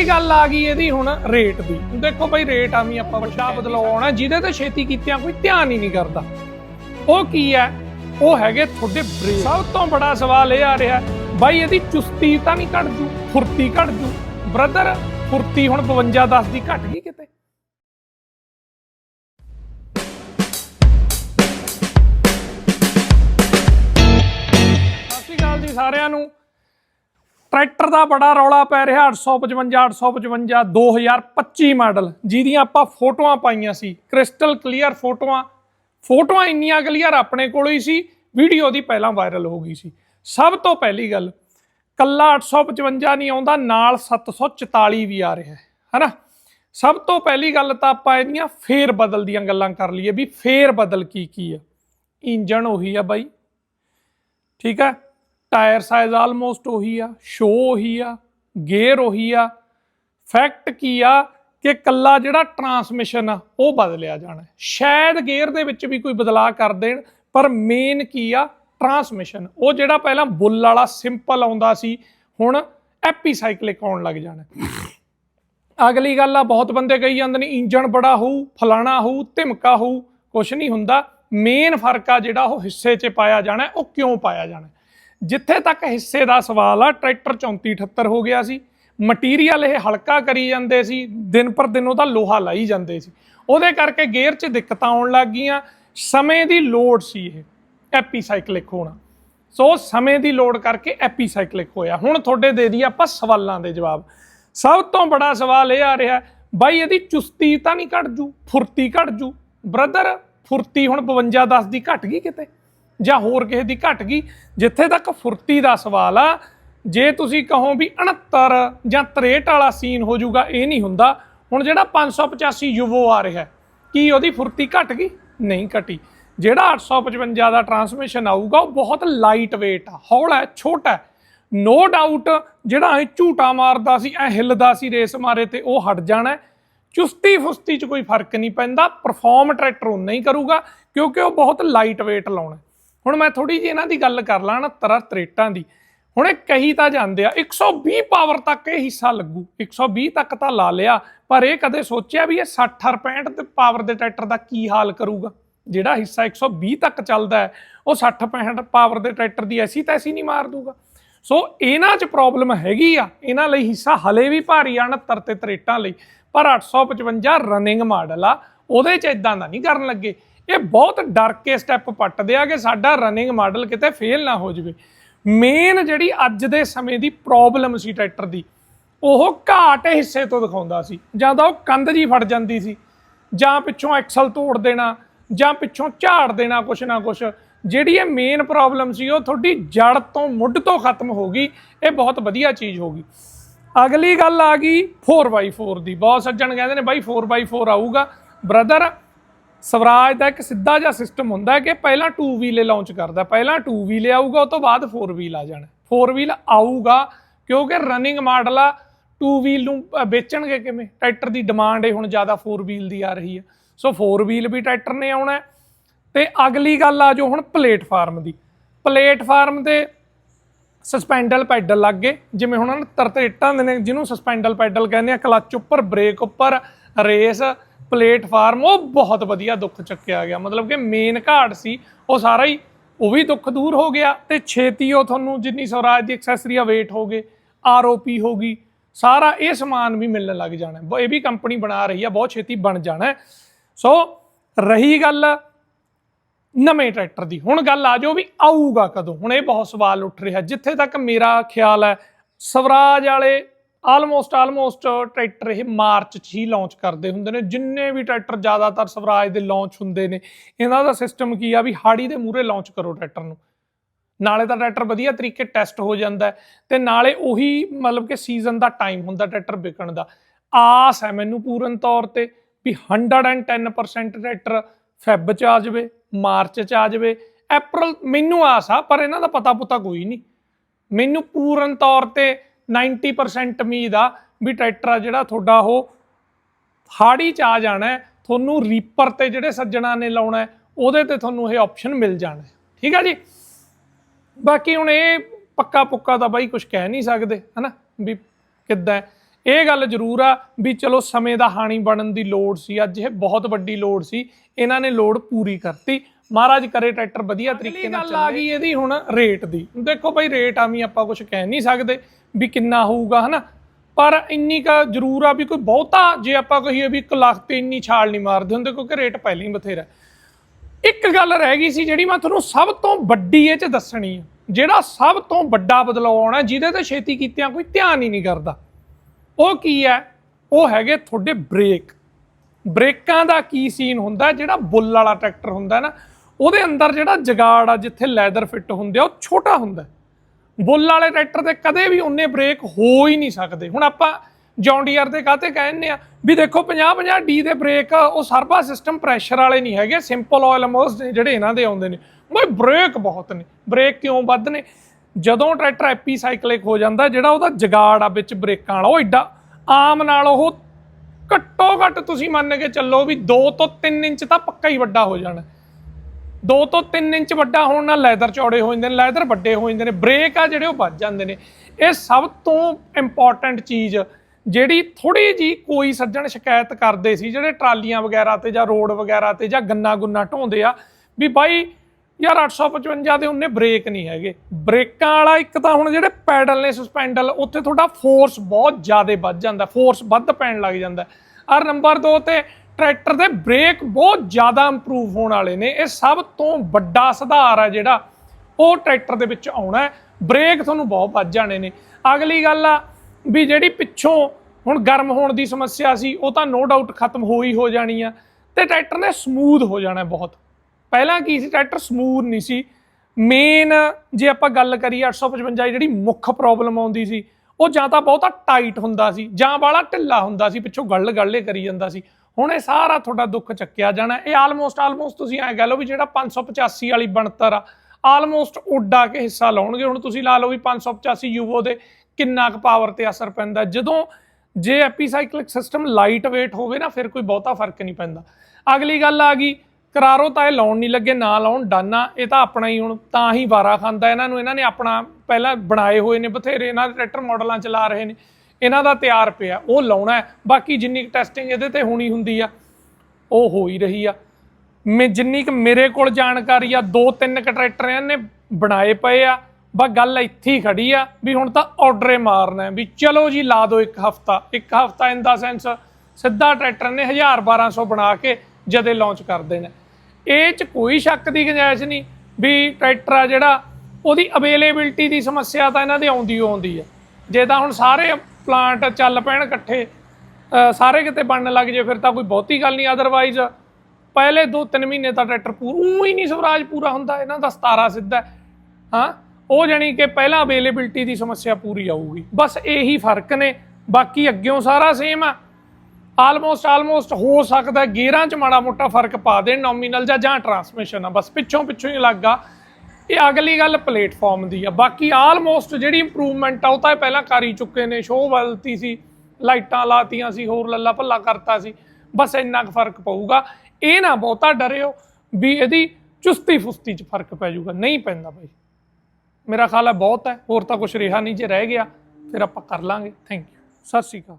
ਅਗਲੀ ਗੱਲ ਆ ਗਈ ਇਹਦੀ ਹੁਣ ਰੇਟ ਦੀ। ਦੇਖੋ ਭਾਈ ਰੇਟ ਆ ਵੀ ਆਪਾਂ ਵੱਡਾ ਬਦਲਾਉਣਾ। ਜਿਹਦੇ ਤੇ ਛੇਤੀ ਕੀਤਿਆਂ ਕੋਈ ਧਿਆਨ ਹੀ ਨਹੀਂ ਕਰਦਾ। ਉਹ ਕੀ ਹੈ? ਉਹ ਹੈਗੇ ਤੁਹਾਡੇ ਬ੍ਰੇਕ ਸਭ ਤੋਂ ਬੜਾ ਸਵਾਲ ਇਹ ਆ ਰਿਹਾ ਬਾਈ ਇਹਦੀ ਚੁਸਤੀ ਤਾਂ ਨਹੀਂ ਘਟ ਜੂ ਫੁਰਤੀ ਘਟ ਜੂ? ਬ੍ਰਦਰ ਫੁਰਤੀ ਹੁਣ 52 10 ਦੀ ਘਟ ਗਈ ਕਿਤੇ? ਸਾਰਿਆਂ ਨੂੰ। ਟਰੈਕਟਰ ਦਾ ਬੜਾ ਰੌਲਾ ਪੈ ਰਿਹਾ 855 855 2025 ਮਾਡਲ, ਜਿਹਦੀਆਂ ਆਪਾਂ ਫੋਟੋਆਂ ਪਾਈਆਂ ਸੀ ਕ੍ਰਿਸਟਲ ਕਲੀਅਰ ਫੋਟੋਆਂ। ਫੋਟੋਆਂ ਇੰਨੀਆਂ ਕਲੀਅਰ ਆਪਣੇ ਕੋਲ ਹੀ ਸੀ, ਵੀਡੀਓ ਦੀ ਪਹਿਲਾਂ ਵਾਇਰਲ ਹੋ ਗਈ ਸੀ। ਸਭ ਤੋਂ ਪਹਿਲੀ ਗੱਲ, ਕੱਲਾ 855 ਨਹੀਂ ਆਉਂਦਾ, ਨਾਲ 744 ਵੀ ਆ ਰਿਹਾ ਹੈ, ਹਨਾ? ਸਭ ਤੋਂ ਪਹਿਲੀ ਗੱਲ ਤਾਂ ਆਪਾਂ ਇਹਦੀਆਂ ਫੇਰ ਬਦਲ ਦੀਆਂ ਗੱਲਾਂ ਕਰ ਲਈਏ ਵੀ ਫੇਰ ਬਦਲ ਕੀ ਕੀ ਆ। ਇੰਜਣ ਉਹੀ ਆ ਬਾਈ, ਠੀਕ ਹੈ ਟਾਇਰ ਸਾਈਜ਼ ਆਲਮੋਸਟ ਉਹੀ ਆ ਸ਼ੋ ਉਹੀ ਆ ਗੇਅਰ ਉਹੀ ਆ। ਫੈਕਟ ਕੀ ਆ ਕਿ ਕੱਲਾ ਜਿਹੜਾ ਟਰਾਂਸਮਿਸ਼ਨ ਆ, ਉਹ ਬਦਲਿਆ ਜਾਣਾ। ਸ਼ਾਇਦ ਗੇਅਰ ਦੇ ਵਿੱਚ ਵੀ ਕੋਈ ਬਦਲਾਅ ਕਰ ਦੇਣ, ਪਰ ਮੇਨ ਕੀ ਆ ਟਰਾਂਸਮਿਸ਼ਨ ਉਹ ਜਿਹੜਾ ਪਹਿਲਾਂ ਬੁੱਲ ਵਾਲਾ ਸਿੰਪਲ ਆਉਂਦਾ ਸੀ, ਹੁਣ ਐਪੀ ਸਾਈਕਲਿਕ ਆਉਣ ਲੱਗ ਜਾਣਾ। ਅਗਲੀ ਗੱਲ ਆ, ਬਹੁਤ ਬੰਦੇ ਕਹੀ ਜਾਂਦੇ ਨੇ, ਇੰਜਣ ਬੜਾ ਹੋਊ, ਫਲਾਣਾ ਹੋਊ, ਧਮਕਾ ਹੋਊ, ਕੁਛ ਨਹੀਂ ਹੁੰਦਾ। ਮੇਨ ਫ਼ਰਕ ਆ ਜਿਹੜਾ ਉਹ ਹਿੱਸੇ 'ਚ ਪਾਇਆ ਜਾਣਾ, ਉਹ ਕਿਉਂ ਪਾਇਆ ਜਾਣਾ? ਜਿੱਥੇ ਤੱਕ ਹਿੱਸੇ ਦਾ ਸਵਾਲ ਆ, ਟਰੈਕਟਰ 34 78 ਹੋ ਗਿਆ ਸੀ। ਮਟੀਰੀਅਲ ਇਹ ਹਲਕਾ ਕਰੀ ਜਾਂਦੇ ਸੀ, ਦਿਨ ਪਰ ਦਿਨ ਉਹਦਾ ਲੋਹਾ ਲਾਈ ਜਾਂਦੇ ਸੀ। ਉਹਦੇ ਕਰਕੇ ਗੇਅਰ 'ਚ ਦਿੱਕਤਾਂ ਆਉਣ ਲੱਗ ਗਈਆਂ। ਸਮੇਂ ਦੀ ਲੋੜ ਸੀ ਇਹ ਐਪੀ ਸਾਈਕਲਿਕ ਹੋਣਾ। ਸੋ ਸਮੇਂ ਦੀ ਲੋੜ ਕਰਕੇ ਐਪੀ ਸਾਈਕਲਿਕ ਹੋਇਆ। ਹੁਣ ਤੁਹਾਡੇ ਦੇ ਦੀ ਆਪਾਂ ਸਵਾਲਾਂ ਦੇ ਜਵਾਬ। ਸਭ ਤੋਂ ਬੜਾ ਸਵਾਲ ਇਹ ਆ ਰਿਹਾ, ਬਾਈ ਇਹਦੀ ਚੁਸਤੀ ਤਾਂ ਨਹੀਂ ਘਟ ਜੂ, ਫੁਰਤੀ ਘਟ ਜੂ? ਬ੍ਰਦਰ, ਫੁਰਤੀ ਹੁਣ 52 10 ਦੀ ਘਟ ਗਈ ਕਿਤੇ? ਜਾਂ ਹੋਰ ਕਿਸੇ ਦੀ ਘਟ ਗਈ, ਜਿੱਥੇ ਤੱਕ ਫੁਰਤੀ ਦਾ ਸਵਾਲ ਆ, ਜੇ ਤੁਸੀਂ ਕਹੋ ਵੀ 69 ਜਾਂ 63 ਵਾਲਾ ਸੀਨ ਹੋ ਜਾਊਗਾ, ਇਹ ਨਹੀਂ ਹੁੰਦਾ। ਹੁਣ ਜਿਹੜਾ 585 ਯੂਵੋ ਆ ਰਿਹਾ, ਕੀ ਉਹਦੀ ਫੁਰਤੀ ਘਟ ਗਈ? ਨਹੀਂ ਘਟੀ। ਜਿਹੜਾ 855 ਦਾ ਟਰਾਂਸਮਿਸ਼ਨ ਆਊਗਾ, ਉਹ ਬਹੁਤ ਲਾਈਟ weight ਆ, ਹੌਲਾ ਹੈ, ਛੋਟਾ ਨੋ ਡਾਊਟ ਜਿਹੜਾ ਐ ਝੂਟਾ ਮਾਰਦਾ ਸੀ, ਇਹ ਹਿੱਲਦਾ ਸੀ ਰੇਸ ਮਾਰੇ ਤੇ ਉਹ ਹਟ ਜਾਣਾ ਚੁਸਤੀ ਫੁਸਤੀ 'ਚ ਕੋਈ ਫ਼ਰਕ ਨਹੀਂ ਪੈਂਦਾ ਪਰਫਾਰਮ ਟਰੈਕਟਰ ਉਨਾ ਹੀ ਕਰੂਗਾ, ਕਿਉਂਕਿ ਉਹ ਬਹੁਤ ਲਾਈਟ weight ਲਾਉਣਾ ਹੁਣ ਮੈਂ ਥੋੜੀ ਜਿਹੀ ਇਹਨਾਂ ਦੀ ਗੱਲ ਕਰ ਲਾਂ 69 63 ਦੀ। ਹੁਣ ਇਹ ਕਹੀ ਤਾਂ ਜਾਂਦੇ ਆ 120 ਪਾਵਰ ਤੱਕ ਇਹ ਹਿੱਸਾ ਲੱਗੂ 120 ਤੱਕ ਤਾਂ ਲਾ ਲਿਆ, ਪਰ ਇਹ ਕਦੇ ਸੋਚਿਆ ਵੀ ਇਹ 60 65 ਤੇ ਪਾਵਰ ਦੇ ਟਰੈਕਟਰ ਦਾ ਕੀ ਹਾਲ ਕਰੂਗਾ? ਜਿਹੜਾ ਹਿੱਸਾ 120 ਤੱਕ ਚੱਲਦਾ ਹੈ, ਉਹ 60 65 ਪਾਵਰ ਦੇ ਟਰੈਕਟਰ ਦੀ ਐਸੀ ਤੈਸੀ ਨਹੀਂ ਮਾਰ ਦੂਗਾ। ਸੋ ਇਹਨਾਂ 'ਚ ਪ੍ਰੋਬਲਮ ਹੈਗੀ ਆ, ਇਹਨਾਂ ਲਈ ਹਿੱਸਾ ਹਲੇ ਵੀ ਭਾਰੀ ਆ 69 ਤੇ 63 ਲਈ, ਪਰ 855 ਰਨਿੰਗ ਮਾਡਲ ਆ, ਉਹਦੇ 'ਚ ਇਦਾਂ ਦਾ ਨਹੀਂ ਕਰਨ ਲੱਗੇ। ਇਹ ਬਹੁਤ ਡਰ ਕੇ ਸਟੈਪ ਪੱਟਦੇ ਆ ਕਿ ਸਾਡਾ ਰਨਿੰਗ ਮਾਡਲ ਕਿਤੇ ਫੇਲ ਨਾ ਹੋ ਜਾਵੇ। ਮੇਨ ਜਿਹੜੀ ਅੱਜ ਦੇ ਸਮੇਂ ਦੀ ਪ੍ਰੋਬਲਮ ਸੀ ਟਰੈਕਟਰ ਦੀ, ਉਹ ਘਾਟ ਹਿੱਸੇ ਤੋਂ ਦਿਖਾਉਂਦਾ ਸੀ। ਜਾਂ ਤਾਂ ਉਹ ਕੰਧ ਜੀ ਫੜ ਜਾਂਦੀ ਸੀ, ਜਾਂ ਪਿੱਛੋਂ ਐਕਸਲ ਤੋੜ ਦੇਣਾ, ਜਾਂ ਪਿੱਛੋਂ ਝਾੜ ਦੇਣਾ ਕੁਛ ਨਾ ਕੁਛ। ਜਿਹੜੀ ਇਹ ਮੇਨ ਪ੍ਰੋਬਲਮ ਸੀ, ਉਹ ਤੁਹਾਡੀ ਜੜ ਤੋਂ ਮੁੱਢ ਤੋਂ ਖਤਮ ਹੋ ਗਈ, ਇਹ ਬਹੁਤ ਵਧੀਆ ਚੀਜ਼ ਹੋ ਗਈ। ਅਗਲੀ ਗੱਲ ਆ ਗਈ 4x4 ਦੀ। ਬਹੁਤ ਸੱਜਣ ਕਹਿੰਦੇ ਨੇ ਬਾਈ 4x4 ਆਊਗਾ। ਬ੍ਰਦਰ ਸਵਰਾਜ ਦਾ ਇੱਕ ਸਿੱਧਾ ਜਿਹਾ ਸਿਸਟਮ ਹੁੰਦਾ ਹੈ ਕਿ ਪਹਿਲਾਂ 2 ਵੀਲੇ ਲਾਂਚ ਕਰਦਾ ਪਹਿਲਾਂ 2 ਵੀਲੇ ਆਊਗਾ, ਉਹ ਤੋਂ ਬਾਅਦ 4 ਵੀਲ ਆ ਜਾਣਾ 4 ਵੀਲ ਆਊਗਾ ਕਿਉਂਕਿ ਰਨਿੰਗ ਮਾਡਲ ਆ 2 ਵੀਲ ਨੂੰ ਵੇਚਣਗੇ ਕਿਵੇਂ? ਟਰੈਕਟਰ ਦੀ ਡਿਮਾਂਡ ਹੈ ਹੁਣ ਜ਼ਿਆਦਾ 4 ਵੀਲ ਦੀ ਆ ਰਹੀ ਹੈ। ਸੋ 4 ਵੀਲ ਵੀ ਟਰੈਕਟਰ ਨੇ ਆਉਣਾ ਹੈ। ਤੇ ਅਗਲੀ ਗੱਲ ਆ ਜੋ ਹੁਣ ਪਲੇਟਫਾਰਮ ਦੀ। ਪਲੇਟਫਾਰਮ ਤੇ ਸਸਪੈਂਡਲ ਪੈਡਲ ਲੱਗ ਗਏ। ਜਿਵੇਂ ਹੁਣ 63 ਦੇ ਨੇ, ਜਿਹਨੂੰ ਸਸਪੈਂਡਲ ਪੈਡਲ ਕਹਿੰਦੇ ਆ, ਕਲੱਚ ਉੱਪਰ ਬ੍ਰੇਕ ਉੱਪਰ ਰੇਸ ਪਲੇਟਫਾਰਮ, ਉਹ ਬਹੁਤ ਵਧੀਆ ਦੁੱਖ ਚੱਕਿਆ ਗਿਆ। ਮਤਲਬ ਕਿ ਮੇਨ ਘਾਟ ਸੀ, ਉਹ ਸਾਰਾ ਹੀ, ਉਹ ਵੀ ਦੁੱਖ ਦੂਰ ਹੋ ਗਿਆ ਤੇ ਛੇਤੀ ਉਹ ਤੁਹਾਨੂੰ ਜਿੰਨੀ ਸਵਰਾਜ ਦੀ ਐਕਸੈਸਰੀ ਵੇਟ ਹੋ ਗਏ ਆਰਓਪੀ ਹੋ ਗਈ, ਸਾਰਾ ਇਹ ਸਮਾਨ ਵੀ ਮਿਲਣ ਲੱਗ ਜਾਣਾ ਇਹ ਵੀ ਕੰਪਨੀ ਬਣਾ ਰਹੀ ਆ, ਬਹੁਤ ਛੇਤੀ ਬਣ ਜਾਣਾ ਸੋ, ਰਹੀ ਗੱਲ ਨਵੇਂ ਟਰੈਕਟਰ ਦੀ। ਹੁਣ ਗੱਲ ਆ ਜਾਓ ਵੀ ਆਊਗਾ ਕਦੋਂ। ਹੁਣ ਇਹ ਬਹੁਤ ਸਵਾਲ ਉੱਠ ਰਿਹਾ। ਜਿੱਥੇ ਤੱਕ ਮੇਰਾ ਖਿਆਲ ਹੈ, ਸਵਰਾਜ ਵਾਲੇ ਆਲਮੋਸਟ ਆਲਮੋਸਟ ਟਰੈਕਟਰ ਇਹ ਮਾਰਚ 'ਚ ਹੀ ਲਾਂਚ ਕਰਦੇ ਹੁੰਦੇ ਨੇ। ਜਿੰਨੇ ਵੀ ਟਰੈਕਟਰ ਜ਼ਿਆਦਾਤਰ ਸਵਰਾਜ ਦੇ ਲਾਂਚ ਹੁੰਦੇ ਨੇ, ਇਹਨਾਂ ਦਾ ਸਿਸਟਮ ਕੀ ਆ ਵੀ ਹਾੜੀ ਦੇ ਮੂਹਰੇ ਲਾਂਚ ਕਰੋ ਟਰੈਕਟਰ ਨੂੰ। ਨਾਲੇ ਤਾਂ ਟਰੈਕਟਰ ਵਧੀਆ ਤਰੀਕੇ ਟੈਸਟ ਹੋ ਜਾਂਦਾ ਹੈ ਤੇ ਨਾਲੇ ਉਹੀ ਮਤਲਬ ਕਿ ਸੀਜ਼ਨ ਦਾ ਟਾਈਮ ਹੁੰਦਾ ਟਰੈਕਟਰ ਵਿਕਣ ਦਾ। ਆਸ ਹੈ ਮੈਨੂੰ ਪੂਰਨ ਤੌਰ ਤੇ ਵੀ 110% ਟਰੈਕਟਰ ਫੈਬ ਚ ਆ ਜਾਵੇ, ਮਾਰਚ ਚ ਆ ਜਾਵੇ ਅਪ੍ਰੈਲ ਮੈਨੂੰ ਆਸ ਆ, ਪਰ ਇਹਨਾਂ ਦਾ ਪਤਾ ਪੁੱਤਾ ਕੋਈ ਨਹੀਂ। ਮੈਨੂੰ ਪੂਰਨ ਤੌਰ ਤੇ 90% ਉਮੀਦ ਆ ਵੀ ਟਰੈਕਟਰ ਆ ਜਿਹੜਾ ਤੁਹਾਡਾ ਉਹ ਹਾੜੀ ਚ ਆ ਜਾਣਾ ਤੁਹਾਨੂੰ ਰੀਪਰ ਤੇ ਜਿਹੜੇ ਸੱਜਣਾ ਨੇ ਲਾਉਣਾ ਉਹਦੇ ਤੇ ਤੁਹਾਨੂੰ ਇਹ ਆਪਸ਼ਨ ਮਿਲ ਜਾਣਾ। ਠੀਕ ਆ ਜੀ? ਬਾਕੀ ਹੁਣ ਇਹ ਪੱਕਾ ਪੁੱਕਾ ਤਾਂ ਬਾਈ ਕੁਝ ਕਹਿ ਨਹੀਂ ਸਕਦੇ ਹਨਾ? ਵੀ ਕਿੱਦਾਂ। ਇਹ ਗੱਲ ਜ਼ਰੂਰ ਆ ਵੀ ਚਲੋ ਸਮੇਂ ਦਾ ਹਾਣੀ ਬਣਨ ਦੀ ਲੋੜ ਸੀ ਅੱਜ ਇਹ ਬਹੁਤ ਵੱਡੀ ਲੋੜ ਸੀ ਇਹਨਾਂ ਨੇ ਲੋੜ ਪੂਰੀ ਕਰਤੀ। ਮਹਾਰਾਜ ਕਰੇ ਟਰੈਕਟਰ ਵਧੀਆ ਤਰੀਕੇ ਨਾਲ ਚੱਲੇ ਆ ਗਈ ਇਹਦੀ ਹੁਣ ਰੇਟ ਦੀ। ਦੇਖੋ ਭਾਈ ਰੇਟ ਆਵੀਂ ਆਪਾਂ ਕੁਝ ਕਹਿ ਨਹੀਂ ਸਕਦੇ। ਵੀ ਕਿੰਨਾ ਹੋਊਗਾ, ਹਨਾ? ਪਰ ਇੰਨੀ ਕਾ ਜ਼ਰੂਰ ਆ ਵੀ ਕੋਈ ਬਹੁਤਾ, ਜੇ ਆਪਾਂ ਕਹੀਏ ਵੀ 1 ਲੱਖ ਤੇ ਇੰਨੀ ਛਾਲ ਨਹੀਂ ਮਾਰਦੇ ਹੁੰਦੇ, ਕਿਉਂਕਿ ਰੇਟ ਪਹਿਲਾਂ ਹੀ ਬਥੇਰਾ। ਇੱਕ ਗੱਲ ਰਹਿ ਗਈ ਸੀ ਜਿਹੜੀ ਮੈਂ ਤੁਹਾਨੂੰ ਸਭ ਤੋਂ ਵੱਡੀ ਇਹ ਚ ਦੱਸਣੀ ਆ, ਜਿਹੜਾ ਸਭ ਤੋਂ ਵੱਡਾ ਬਦਲਾਅ ਆਉਣਾ ਜਿਹਦੇ ਤੇ ਛੇਤੀ ਕੀਤਿਆਂ ਕੋਈ ਧਿਆਨ ਹੀ ਨਹੀਂ ਕਰਦਾ। ਉਹ ਕੀ ਹੈ ਉਹ ਹੈਗੇ ਤੁਹਾਡੇ ਬ੍ਰੇਕ। ਬ੍ਰੇਕਾਂ ਦਾ ਕੀ ਸੀਨ ਹੁੰਦਾ, ਜਿਹੜਾ ਬੁੱਲ ਵਾਲਾ ਟਰੈਕਟਰ ਹੁੰਦਾ ਨਾ, ਉਹਦੇ ਅੰਦਰ ਜਿਹੜਾ ਜਗਾੜ ਆ, ਜਿੱਥੇ ਲੈਦਰ ਫਿੱਟ ਹੁੰਦੇ ਆ, ਉਹ ਛੋਟਾ ਹੁੰਦਾ। ਬੁੱਲ ਵਾਲੇ ਟਰੈਕਟਰ ਤੇ ਕਦੇ ਵੀ ਉਹਨੇ ਬ੍ਰੇਕ ਹੋ ਹੀ ਨਹੀਂ ਸਕਦੇ। ਹੁਣ ਆਪਾਂ ਜੌਂਡੀਅਰ ਦੇ ਕਾਹਤੇ ਕਹਿੰਦੇ ਆ ਵੀ ਦੇਖੋ 50 50 ਡੀ ਦੇ ਬ੍ਰੇਕ ਉਹ ਸਰਵਾ ਸਿਸਟਮ ਪ੍ਰੈਸ਼ਰ ਵਾਲੇ ਨਹੀਂ ਹੈਗੇ ਸਿੰਪਲ ਆਇਲ ਮੋਸ ਜਿਹੜੇ ਇਹਨਾਂ ਦੇ ਆਉਂਦੇ ਨੇ। ਬਈ ਬ੍ਰੇਕ ਬਹੁਤ ਨੇ, ਬ੍ਰੇਕ ਕਿਉਂ ਵੱਧ ਨੇ? ਜਦੋਂ ਟਰੈਕਟਰ ਐਪੀ ਸਾਈਕਲਿਕ ਹੋ ਜਾਂਦਾ, ਜਿਹੜਾ ਉਹਦਾ ਜਗਾੜ ਆ ਵਿੱਚ ਬ੍ਰੇਕਾਂ ਵਾਲਾ, ਉਹ ਐਡਾ ਆਮ ਨਾਲ ਉਹ ਘੱਟੋ ਘੱਟ ਤੁਸੀਂ ਮੰਨ ਕੇ ਚੱਲੋ ਵੀ 2 ਤੋਂ 3 ਇੰਚ ਤਾਂ ਪੱਕਾ ਹੀ ਵੱਡਾ ਹੋ ਜਾਣਾ। 2 ਤੋਂ 3 ਇੰਚ ਵੱਡਾ ਹੋਣ ਨਾਲ ਲੈਦਰ ਚੌੜੇ ਹੋ ਜਾਂਦੇ ਨੇ, ਲੈਦਰ ਵੱਡੇ ਹੋ ਜਾਂਦੇ ਨੇ, ਬ੍ਰੇਕ ਆ ਜਿਹੜੇ ਉਹ ਵੱਜ ਜਾਂਦੇ ਨੇ। ਇਹ ਸਭ ਤੋਂ ਇੰਪੋਰਟੈਂਟ ਚੀਜ਼ ਜਿਹੜੀ ਥੋੜੀ ਜੀ ਕੋਈ ਸੱਜਣ ਸ਼ਿਕਾਇਤ ਕਰਦੇ ਸੀ, ਜਿਹੜੇ ਟਰਾਲੀਆਂ ਵਗੈਰਾ ਤੇ ਜਾਂ ਰੋਡ ਵਗੈਰਾ ਤੇ ਜਾਂ ਗੰਨਾ ਗੁੰਨਾ ਢੋਂਦੇ ਆ, ਵੀ ਬਾਈ ਯਾਰ 855 ਦੇ ਉਹਨੇ ਬ੍ਰੇਕ ਨਹੀਂ ਹੈਗੇ। ਬ੍ਰੇਕਾਂ ਵਾਲਾ ਇੱਕ ਤਾਂ ਹੁਣ ਜਿਹੜੇ ਪੈਡਲ ਨੇ ਸਸਪੈਂਡਲ ਉੱਥੇ ਤੁਹਾਡਾ ਫੋਰਸ ਬਹੁਤ ਜ਼ਿਆਦਾ ਵੱਧ ਜਾਂਦਾ ਫੋਰਸ ਵੱਧ ਪੈਣ ਲੱਗ ਜਾਂਦਾ। ਔਰ ਨੰਬਰ 2 ਤੇ ਟਰੈਕਟਰ ਦੇ ਬ੍ਰੇਕ ਬਹੁਤ ਜ਼ਿਆਦਾ ਇੰਪਰੂਵ ਹੋਣ ਵਾਲੇ ਨੇ। ਇਹ ਸਭ ਤੋਂ ਵੱਡਾ ਸੁਧਾਰ ਹੈ ਜਿਹੜਾ ਉਹ ਟਰੈਕਟਰ ਦੇ ਵਿੱਚ ਆਉਣਾ ਹੈ। ਬ੍ਰੇਕ ਤੁਹਾਨੂੰ ਬਹੁਤ ਵੱਧ ਜਾਣੇ ਨੇ। ਅਗਲੀ ਗੱਲ ਆ ਵੀ ਜਿਹੜੀ ਪਿੱਛੋਂ ਹੁਣ ਗਰਮ ਹੋਣ ਦੀ ਸਮੱਸਿਆ ਸੀ, ਉਹ ਤਾਂ ਨੋ ਡਾਊਟ ਖਤਮ ਹੋ ਹੀ ਹੋ ਜਾਣੀ ਆ। ਤੇ ਟਰੈਕਟਰ ਨੇ ਸਮੂਥ ਹੋ ਜਾਣਾ ਬਹੁਤ। ਪਹਿਲਾਂ ਕੀ ਸੀ, ਟਰੈਕਟਰ ਸਮੂਥ ਨਹੀਂ ਸੀ। ਮੇਨ ਜੇ ਆਪਾਂ ਗੱਲ ਕਰੀਏ 855 ਦੀ ਜਿਹੜੀ ਮੁੱਖ ਪ੍ਰੋਬਲਮ ਆਉਂਦੀ ਸੀ, ਉਹ ਜਾਂ ਤਾਂ ਬਹੁਤਾ ਟਾਈਟ ਹੁੰਦਾ ਸੀ ਜਾਂ ਵਾਲਾ ਢਿੱਲਾ ਹੁੰਦਾ ਸੀ, ਪਿੱਛੋਂ ਗੱਲ ਗੱਲੇ ਕਰੀ ਜਾਂਦਾ ਸੀ। ਹੁਣ ਇਹ ਸਾਰਾ ਤੁਹਾਡਾ ਦੁੱਖ ਚੱਕਿਆ ਜਾਣਾ। ਇਹ ਆਲਮੋਸਟ ਆਲਮੋਸਟ ਤੁਸੀਂ ਐ ਕਹਿ ਲਓ ਵੀ ਜਿਹੜਾ 585 ਵਾਲੀ ਬਣਤਰ ਆ ਆਲਮੋਸਟ ਉੱਡਾ ਕੇ ਹਿੱਸਾ ਲਾਉਣਗੇ। ਹੁਣ ਤੁਸੀਂ ਲਾ ਲਓ ਵੀ 585 ਯੂਵੋ ਦੇ ਕਿੰਨਾ ਕੁ ਪਾਵਰ ਤੇ ਅਸਰ ਪੈਂਦਾ। ਜਦੋਂ ਜੇ ਐਪੀਸਾਈਕਲਿਕ ਸਿਸਟਮ ਲਾਈਟ weight ਹੋਵੇ ਨਾ, ਫਿਰ ਕੋਈ ਬਹੁਤਾ ਫ਼ਰਕ ਨਹੀਂ ਪੈਂਦਾ। ਅਗਲੀ ਗੱਲ ਆ ਗਈ, ਕਰਾਰੋ ਤਾਂ ਇਹ ਲਾਉਣ ਨਹੀਂ ਲੱਗੇ, ਨਾ ਲਾਉਣ ਡਾਨਾ। ਇਹ ਤਾਂ ਆਪਣਾ ਹੀ ਹੁਣ ਤਾਂ ਹੀ ਵਾਰਾ ਖਾਂਦਾ। ਇਹਨਾਂ ਨੂੰ ਇਹਨਾਂ ਨੇ ਆਪਣਾ ਪਹਿਲਾਂ ਬਣਾਏ ਹੋਏ ਨੇ, ਬਥੇਰੇ ਇਹਨਾਂ ਦੇ ਟਰੈਕਟਰ ਮਾਡਲਾਂ ਚਲਾ ਰਹੇ ਨੇ। ਇਹਨਾਂ ਦਾ ਤਿਆਰ ਪਿਆ, ਉਹ ਲਾਉਣਾ ਬਾਕੀ ਜਿੰਨੀ ਟੈਸਟਿੰਗ ਇਹਦੇ ਤੇ ਹੋਣੀ ਹੁੰਦੀ ਆ, ਉਹ ਹੋ ਹੀ ਰਹੀ ਆ। ਮੈਂ ਜਿੰਨੀ ਕਿ ਮੇਰੇ ਕੋਲ ਜਾਣਕਾਰੀ ਆ, ਦੋ ਤਿੰਨ ਕੁ ਟਰੈਕਟਰ ਇਹਨਾਂ ਨੇ ਬਣਾਏ ਪਏ ਆ, ਬਸ ਗੱਲ ਇੱਥੇ ਹੀ ਖੜੀ ਆ ਵੀ ਹੁਣ ਤਾਂ ਆਰਡਰੇ ਮਾਰਨਾ ਵੀ ਚਲੋ ਜੀ, ਲਾ ਦਿਓ ਇੱਕ ਹਫਤਾ। ਇੱਕ ਹਫਤਾ ਇਨ ਦਾ ਸੈਂਸ ਸਿੱਧਾ ਟਰੈਕਟਰ ਨੇ 1000 1200 ਬਣਾ ਕੇ ਜਦੇ ਲਾਂਚ ਕਰਦੇ ਨੇ ਇਹ ਚ ਕੋਈ ਸ਼ੱਕ ਦੀ ਗੁੰਜਾਇਸ਼ ਨਹੀਂ ਵੀ ਟਰੈਕਟਰ ਆ ਜਿਹੜਾ ਉਹਦੀ ਅਵੇਲੇਬਿਲਟੀ ਦੀ ਸਮੱਸਿਆ ਤਾਂ ਇਹਨਾਂ ਦੇ ਆਉਂਦੀ ਓ ਆਉਂਦੀ ਆ। ਜੇ ਤਾਂ ਹੁਣ ਸਾਰੇ ਪਲਾਂਟ ਚੱਲ ਪੈਣ ਇਕੱਠੇ ਸਾਰੇ ਕਿਤੇ ਬਣਨ ਲੱਗ ਜੇ, ਫਿਰ ਤਾਂ ਕੋਈ ਬਹੁਤੀ ਗੱਲ ਨਹੀਂ ਅਦਰਵਾਈਜ਼ ਪਹਿਲੇ 2-3 ਮਹੀਨੇ ਤਾਂ ਟਰੈਕਟਰ ਪੂਰਾ ਹੀ ਨਹੀਂ ਸਵਰਾਜ ਪੂਰਾ ਹੁੰਦਾ, ਇਹਨਾਂ ਦਾ 17 ਸਿੱਧਾ ਹੈ। ਹਾਂ, ਉਹ ਜਾਨੀ ਕਿ ਪਹਿਲਾਂ ਅਵੇਲੇਬਿਲਟੀ ਦੀ ਸਮੱਸਿਆ ਪੂਰੀ ਆਊਗੀ। ਬਸ ਇਹੀ ਫ਼ਰਕ ਨੇ, ਬਾਕੀ ਅੱਗਿਓਂ ਸਾਰਾ ਸੇਮ ਆ। ਆਲਮੋਸਟ ਆਲਮੋਸਟ ਹੋ ਸਕਦਾ ਗੇਅਰਾਂ 'ਚ ਮਾੜਾ ਮੋਟਾ ਫ਼ਰਕ ਪਾ ਦੇਣ ਨੋਮੀਨਲ ਜਾਂ ਜਾਂ ਟਰਾਂਸਮਿਸ਼ਨ ਆ। ਬਸ ਪਿੱਛੋਂ ਪਿੱਛੋਂ ਹੀ ਲੱਗਾ। ਇਹ ਅਗਲੀ ਗੱਲ ਪਲੇਟਫਾਰਮ ਦੀ ਆ। ਬਾਕੀ ਆਲਮੋਸਟ ਜਿਹੜੀ ਇੰਪਰੂਵਮੈਂਟ ਆ, ਉਹ ਤਾਂ ਇਹ ਪਹਿਲਾਂ ਕਰ ਹੀ ਚੁੱਕੇ ਨੇ। ਸ਼ੋਅ ਬਦਲਤੀ ਸੀ, ਲਾਈਟਾਂ ਲਾਤੀਆਂ ਸੀ, ਹੋਰ ਲੱਲਾ ਭੱਲਾ ਕਰਤਾ ਸੀ। ਬਸ ਇੰਨਾ ਕੁ ਫ਼ਰਕ ਪਊਗਾ। ਇਹ ਨਾ ਬਹੁਤਾ ਡਰਿਓ ਵੀ ਇਹਦੀ ਚੁਸਤੀ ਫੁਸਤੀ 'ਚ ਫ਼ਰਕ ਪੈ ਜਾਊਗਾ। ਨਹੀਂ ਪੈਂਦਾ ਬਾਈ। ਮੇਰਾ ਖਿਆਲ ਹੈ ਬਹੁਤ ਹੈ। ਹੋਰ ਤਾਂ ਕੁਝ ਰਿਹਾ ਨਹੀਂ, ਜੇ ਰਹਿ ਗਿਆ, ਫਿਰ ਆਪਾਂ ਕਰ ਲਾਂਗੇ। ਥੈਂਕ ਯੂ ਸਤਿ ਸ਼੍ਰੀ ਅਕਾਲ।